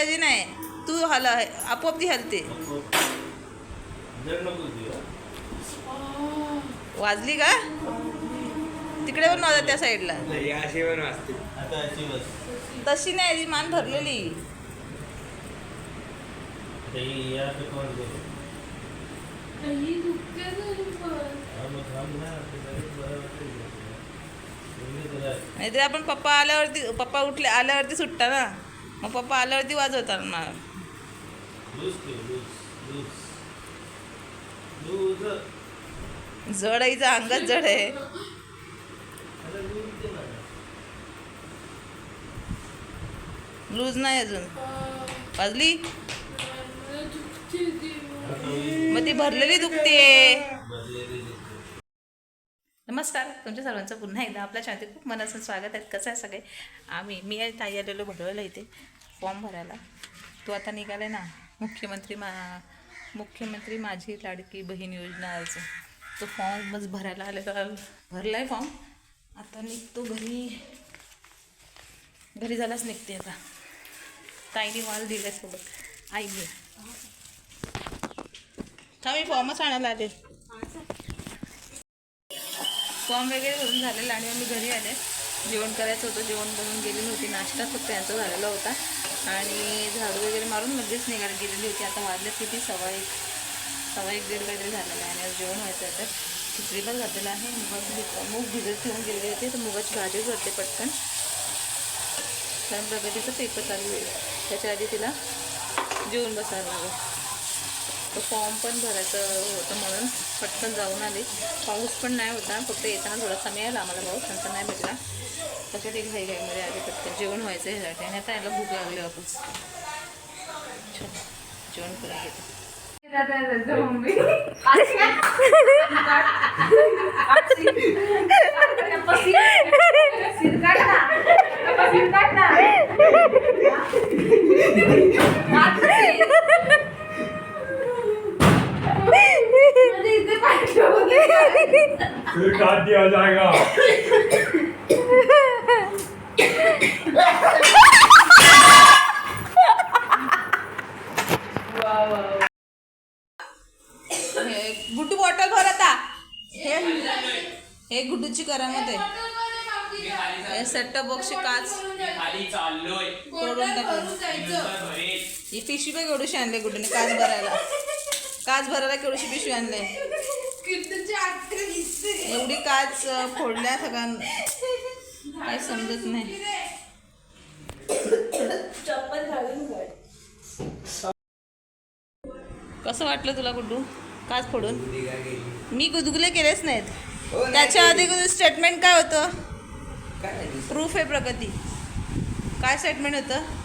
पाहिजे नाही. तू हल आपोआप ती हलते. वाजली का? तिकडे पण वाजत त्या साईडला. नाही अशी पण वाजते. आता अशी बस. तशी नाही ती मान भरलेली. नाहीतर आपण पप्पा आल्यावरती पप्पा उठले आल्यावरती सुटता ना. मग पप्पा आल्यावरती वाजवतात मला जड आईचं अंगच जड आहे. लूज नाही अजून. वाजली? मग ती भरलेली दुखते नमस्कार तुमच्या सर्वांचं पुन्हा एकदा आपल्या शांती खूप मनाचं स्वागत आहे. कसं आहे सगळे? आम्ही मी ताई आलेलो भडवायला इथे. फॉर्म भरायला. तो आता निघाले ना. मुख्यमंत्री मा मुख्यमंत्री माझी लाडकी बहीण योजना अर्ज. तो फॉर्मच भरायला आलेला. भरला आहे फॉर्म. आता निघतो घरी. घरी झालाच निघते आता. ताईने मला दिलं सोबत. आईने थांब मी फॉर्मच आणायला आले. फॉर्म वगैरे भरून झालेला आणि आम्ही घरी आले. जेवण करायचं होतं. जेवण बनवून गेलेली होती. नाश्ता फक्त यांचा झालेला होता. आणि झाडू वगैरे मारून मध्येच निघायला गेलेली होती. आता वाजले किती? सव्वा एक. सव्वा एक दीड काहीतरी झालेलं आहे. आणि आज जेवण व्हायचं आहे. तर खिचडी पण घातलेलं आहे. मुगाची मूग भिजत ठेवून गेलेली होती. तर मुगाची भाजी करते पटकन. कारण प्रगतीचा पेपर चालू आहे. त्याच्या आधी तिला जेवण बसायला लागेल. तर फॉर्म पण भरायचं होतं म्हणून पटकन जाऊन आले. पाऊस पण नाही होता फक्त येताना थोडासा मिळाला आम्हाला पाऊस नंतर नाही भेटला. एक घाई घाईमध्ये आली पटकन जेवण व्हायचं आहे ह्यासाठी. आणि आता याला भूक लागली वापस जेवण करून घेते फिर काट दिया जाएगा। हे गुड्डू बॉटल भर आता. हे हे गुड्डूची करामध्ये हे सेटअप बॉक्सची काच. तोडून टाकून. ही पिशवी बघ केवढीशी आणली गुड्डूने काच भरायला. काच भरायला केवढीशी पिशवी आणली एवढी काच फोडल्या सगळ्यांना काही समजत नाही. कसं वाटलं तुला गुड्डू? काच फोडून? मी गुदगुले केलेच नाहीत. हो, त्याच्या आधी. स्टेटमेंट काय होतं? काय प्रूफ आहे प्रगती. काय स्टेटमेंट होतं?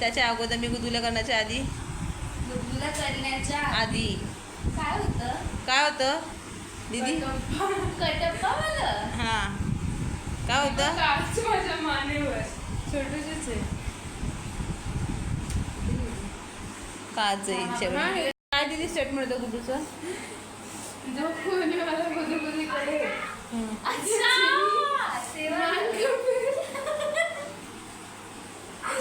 त्याच्या अगोदर मी गुदगुल्या करण्याच्या आधी. गुदगुला करण्याच्या आधी. काय होतं? काय होतं? दीदी? हां. काय होतं? माझ्या मानेवर. छोटूशीच आहे. काच आहे. काय कोणी मला गुदगुदी करे.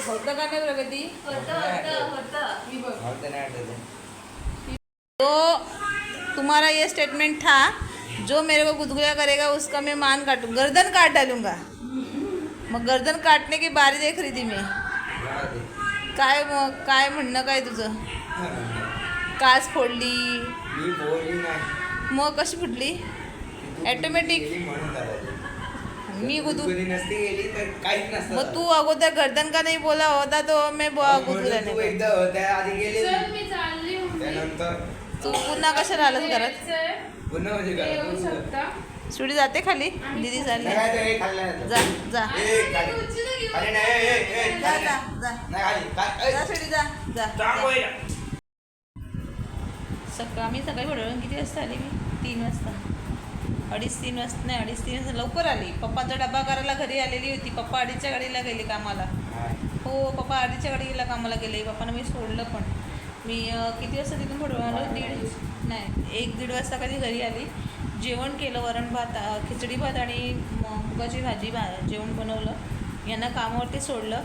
होतं का नाही प्रगती? होतं होतं होतं. मी बघ. होतं नाही आठवत. तो तुम्हारा ये स्टेटमेंट था जो मेरे को गुदगुया करेगा उसका मैं मान काटू गर्दन काट डालूंगा। मग गर्दन काटने की बारी देख रही थी मी। काय मग काय म्हणणं काय तुझं? काच फोडली? मी बोलली नाही. मग कशी फुटली? ते. मी गुदू गुदगुली मग तू अगोदर गर्दन का नाही बोला? होता तो मैं तू नाही तू पुन्हा कशाला आलास घरात. पुन्हा म्हणजे येऊ. शकता सुडी जाते खाली दिदी चालली नाही, काय ते खाल्लं नाही. जा जा ए, खाली. उचलू घेऊ. खाली नाही, ए, ए, ए, जा खाली जा नाही. जा नाही, खाली. काय- ए, जा सुडी जा जा. सकाळ मी सकाळी बरोबर किती वाजता आली मी तीन वाजता अडीच तीन वाजता नाही अडीच तीन वाजता लवकर आली पप्पाचा डबा करायला घरी आलेली होती पप्पा अडीचच्या गाडीला गेले कामाला हा. हो पप्पा अडीचच्या गाडीला कामाला गेले पप्पानं मी सोडलं पण मी किती वाजता तिथून पुढे आलो? दीड नाही एक दीड वाजता कधी घरी आली. जेवण केलं वरण भात खिचडी भात आणि मुगाची भाजी भा जेवण बनवलं. यांना कामावरती सोडलं.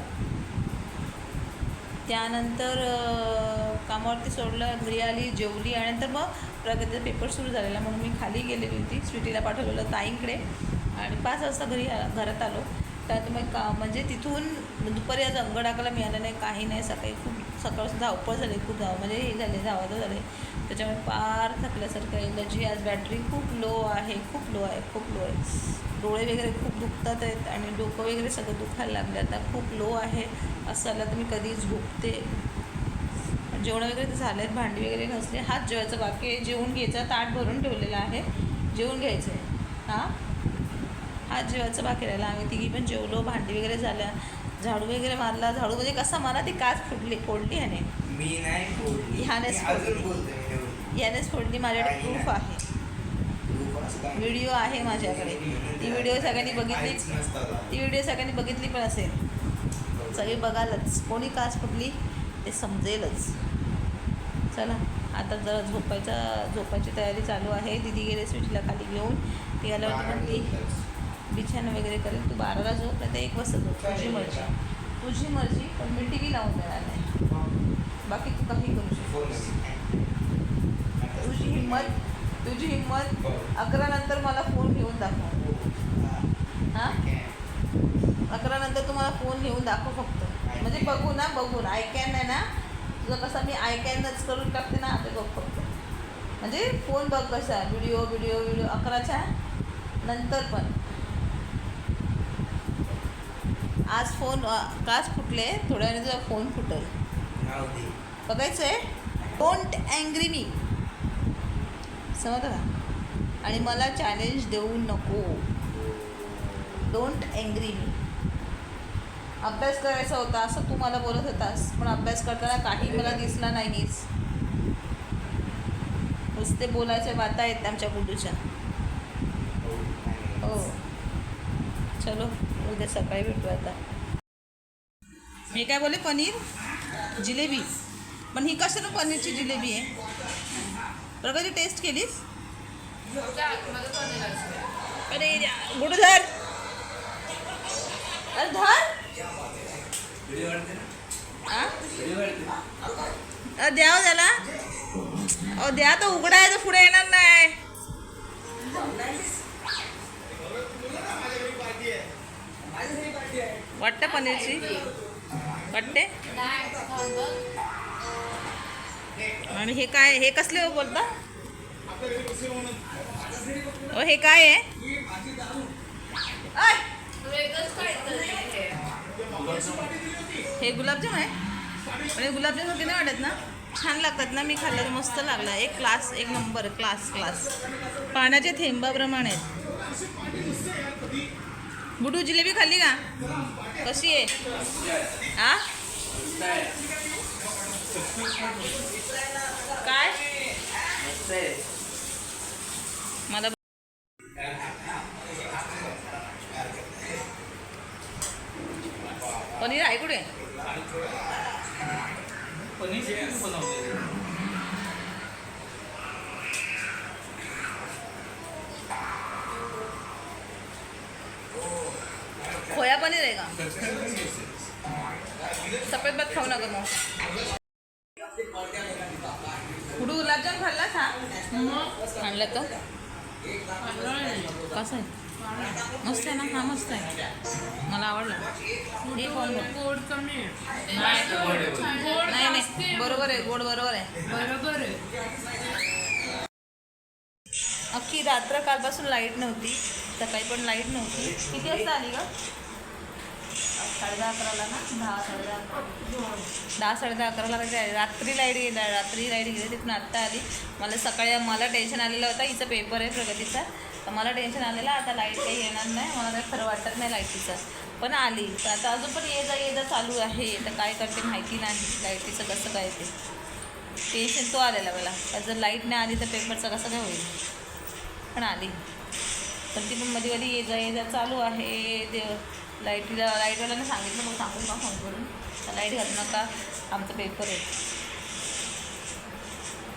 त्यानंतर कामावरती सोडलं घरी आली जेवली आणि नंतर मग प्रगतीचा पेपर सुरू झालेला. म्हणून मी खाली गेलेली होती. स्वीटीला पाठवलेलं ताईंकडे. आणि पाच वाजता घरी घरात आलो. त्यात मग का म्हणजे तिथून दुपारी आज अंगडाकायला मिळालं नाही काही नाही. सकाळी खूप सकाळपासून धावपळ झाली खूप धाव म्हणजे हे झाले धावाधा झाले. त्याच्यामुळे फार थकल्यासारखं आहे. त्याची आज बॅटरी खूप लो आहे खूप लो आहे खूप लो आहे. डोळे वगैरे खूप दुखतात आहेत आणि डोकं वगैरे सगळं दुखायला लागले. आता खूप लो आहे. असं आलं तर मी कधी झोपते. जेवण वगैरे तर झाले आहेत. भांडी वगैरे घासले. हात जेवायचं बाकी जेवून घ्यायचा. ताट भरून ठेवलेलं आहे. जेवून घ्यायचं आहे. हां? हात जेवायचं बाकी राहिलं आम्ही तिघी पण जेवलो भांडी वगैरे झाल्या. झाडू वगैरे मारला. झाडू म्हणजे कसा मला ती काच फुटली फोडली ह्याने. मी नाही बोलली. ह्यानेच मी अजून बोलली. बोलतोय मी एवढी. यानेच फोडली. माझ्याकडे प्रूफ. आहे. व्हिडिओ आहे माझ्याकडे. ती व्हिडिओ सगळ्यांनी बघितली. ती व्हिडिओ सगळ्यांनी बघितली पण असेल. सगळी बघालच. कोणी काच फुटली ते समजेलच. चला आता जरा झोपायचा झोपायची तयारी चालू आहे. दिदी गेले स्वीटीला खाली घेऊन. ती आल्यावरती पण ती बिछाना वगैरे करेल. तू बाराला जो नाही तर एक वाजता झोप. तुझी मर्जी. तुझी मर्जी पण मी टी व्ही लावून देणार नाही. बाकी तू काही करू शकतो तुझी हिंमत तुझी हिंमत अकरा नंतर मला फोन घेऊन दाखव. हां? अकरा नंतर तुम्हाला फोन घेऊन दाखव फक्त. म्हणजे बघू ना बघू. ना आयकॅन आहे ना. तुझं कसं मी आयकॅनच करून टाकते ना आता बघ फक्त. म्हणजे फोन बघ कसा. Video video video. अकराच्या नंतर पण. आज फोन काच फुटले? थोड्या वेळाने तुझा फोन फुटल. बघायचं आहे डोंट अँग्री मी समजलं का? आणि मला चॅलेंज देऊ नको. डोंट अँग्री मी अभ्यास करायचा होता असं तू मला बोलत होतास पण अभ्यास करताना काही मला दिसला नाहीच. नुसते बोलायचे वाता आहेत आमच्या गुड्डूच्या. हो. चलो. उद्या सकाळी भेटू आता. मी काय बोले पनीर? जिलेबी. पण ही कशानं पनीरची जिलेबी आहे? प्रगती टेस्ट केलीस? अरे गुडू धर. अरे धर. आ? द्या हो त्याला. अहो द्या तर उघडा आहे तर पुढे येणार नाही. वाटतं पनीरची? वाटते? आणि हे काय हे कसले हो बोलता? ओ हे काय आहे? हे गुलाबजाम आहे. पण हे गुलाबजाम होते नाही वाटत ना? छान लागतात ना मी खाल्लं तर मस्त लागला. एक क्लास एक नंबर क्लास क्लास पाण्याच्या थेंबाप्रमाणे. बुडू गुडू जिलेबी खाल्ली का? कशी आहे? आ? काय? मला पनीर आहे कुठे? पनीर चिकन रहेगा। सफेद भात खाऊ नका मग कुठू गुलाबजाम खाल्ला हा तर कसं आहे? मस्त आहे ना? हा मस्त आहे. मला आवडला. हे कोण गोड कमी नाही नाही. बरोबर आहे. गोड बरोबर आहे. बरोबर आहे अख्खी रात्र कालपासून लाइट नव्हती. सकाळी पण लाइट नव्हती. किती वाजता आली का साडे दहा अकराला ना? दहा साडे दहा अकरा. दहा साडे दहा अकराला कधी रात्री लाइट गेली रात्री लाइट गेली तिथून आत्ता आली. मला सकाळी मला टेन्शन आलेलं होतं. हिचं पेपर आहे प्रगतीचा. तर मला टेन्शन आलेलं. आता लाइट काही येणार नाही. मला काही खरं वाटत नाही लाईटीचं पण आली. तर आता अजून पण ये जा ये जा चालू आहे. तर काय करते माहिती नाही. लाईटीचं कसं काय ते. टेन्शन तो आलेला मला. का जर लाइट नाही आली तर पेपरचं कसं काय होईल? पण आली. पण ती पण मध्ये मध्ये ये जा ये जा चालू आहे. ते लाईटीला लाईटवाल्याने सांगितलं मग सांगून का फोन करून? तर लाइट घालू नका आमचा पेपर आहे.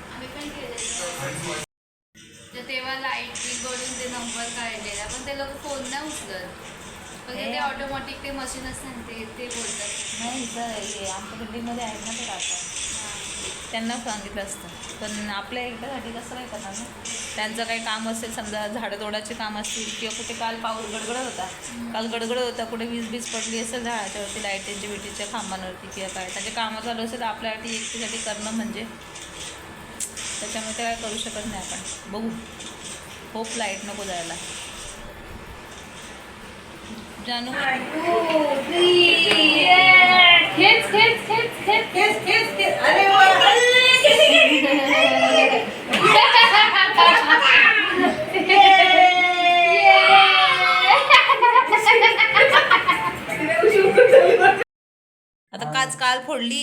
आम्ही पण केलेलं. तर तेव्हा लाइट बिलकडून ते नंबर काढलेला पण ते लोक फोन नाही उचलत. पण ते. ऑटोमॅटिक ते मशीन असतं ते ते बोलतात. नाही आमच्या बिल्डिंगमध्ये आहेत ना ते काका त्यांना सांगितलं असतं. पण आपल्या एकट्यासाठी कसं नाही करणार ना त्यांचं काही काम असेल समजा झाडं तोडाचे काम असतील किंवा कुठे काल पाऊस गडगडत होता. काल गडगडत होता कुठे वीज बीज पडली असेल झाडाच्यावरती लाईटींच्या विटीच्या खांबांवरती किंवा काय. त्याचे कामं चालू असेल तर आपल्यासाठी एकटीसाठी करणं म्हणजे त्याच्यामुळे ते काय करू शकत नाही आपण. बघू. होप लाइट नको जायला. जानू. खेच खेच खेच खेच आता काच काल फोडली.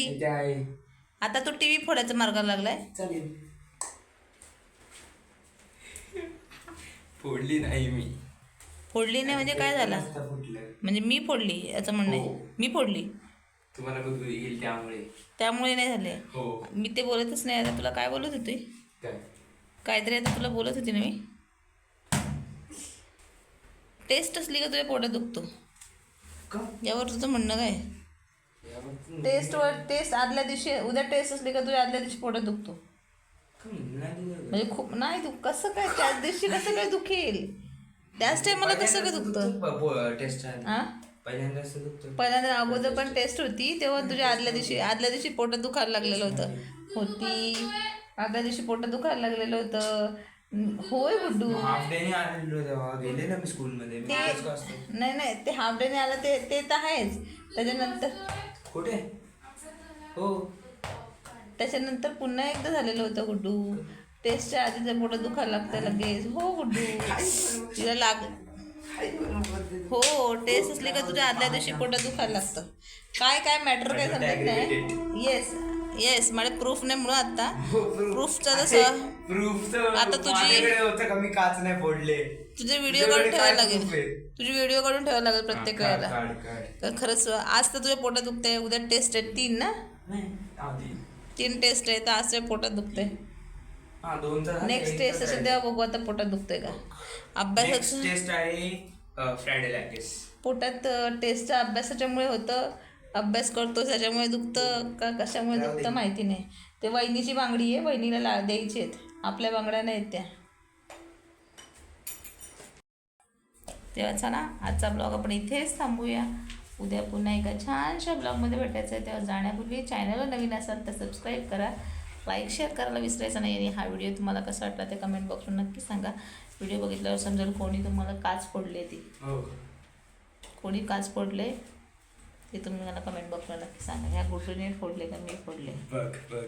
आता तो टी व्ही फोडायचा मार्गाला लागलाय? चालेल. फोडली नाही मी. फोडली नाही म्हणजे काय झालं? म्हणजे मी फोडली याचं म्हणणं आहे. हो. मी फोडली? तुम्हाला बघू येईल त्यामुळे. त्यामुळे नाही झाले. हो. मी ते बोलतच नाही. आता तुला काय बोलत होती? काय? काहीतरी आता तुला बोलत होती ना मी. टेस्ट असली का तुझ्या पोटात दुखतो? का? यावर तुझं म्हणणं काय? टेस्टवर टेस्ट आदल्या दिवशी उद्या टेस्ट असली का तुझ्या आदल्या दिवशी पोटात दुखतो? म्हणजे खूप नाही दुख कसं काय त्याच दिवशी कसं काय दुखेल? त्याच टायमाला कसं काय दुखतं? टेस्ट आहे हां पहिल्यांदा असं दुखतं पहिल्यांदा अगोदर पण टेस्ट होती तेव्हा तुझ्या आदल्या दिवशी आदल्या दिवशी पोटात दुखायला लागलेलं होतं. होती. आदल्या दिवशी पोटात दुखायला लागलेलं होतं. होय गुड्डू हाफ डे ने आलेलो तेव्हा. गेले ना मी स्कूलमध्ये असतं? नाही नाही. ते हाफ डेने आलं ते ते तर आहेच. त्याच्यानंतर कुठे? हो. त्याच्यानंतर पुन्हा एकदा झालेलं होतं गुड्डू टेस्टच्या आधी जर पोटात दुखायला लागतं लगेच. हो गुड्डू तिला लाग हो टेस्ट असली का तुझ्या आदल्या दिवशी पोटात दुखायला लागतं. काय काय मॅटर काय समजत नाही. येस येस मला प्रूफ नाही म्हणून आता. प्रूफचं जसं प्रूफ आता तुझी- होतं का? मी काच नाही फोडले. तुझे व्हिडिओ काढून ठेवायला लागेल? तुझी व्हिडिओ काढून ठेवायला लागेल प्रत्येक वेळेला. तर खरंच आज तर तुझ्या पोटात दुखतंय उद्या टेस्ट आहे तीन ना? तीन. टेस्ट आहे तर आज तुझ्या पोटात हा तर नेक्स्ट टेस्ट असेल तेव्हा बघू आता पोटात दुखतंय का? अभ्यासाचं टेस्ट आहे फ्रायडे लॅकेस पोटात टेस्टच्या अभ्यासाच्यामुळे होतं अभ्यास करतो त्याच्यामुळे दुखतं का कशामुळे. दुखतं माहिती नाही. ते वहिनीची बांगडी आहे वहिनीला ला द्यायची आहेत. आपल्या बांगड्या नाहीत त्या. तेव्हा चला आजचा ब्लॉग आपण इथेच थांबूया. उद्या पुन्हा एका छानशा ब्लॉगमध्ये भेटायचं आहे. तेव्हा जाण्यापूर्वी चॅनलवर नवीन असाल तर सबस्क्राईब करा. लाईक शेअर करायला विसरायचं नाही आणि हा व्हिडिओ तुम्हाला कसा वाटला ते कमेंट बॉक्सवर नक्की सांगा. व्हिडिओ बघितल्यावर समजेल कोणी तुम्हाला काच फोडली ती. हो. कोणी काच फोडले ते तुम्ही मला कमेंट बॉक्सवर नक्की सांगा. ह्या गुटूने फोडले का मी फोडले? बघ बघ.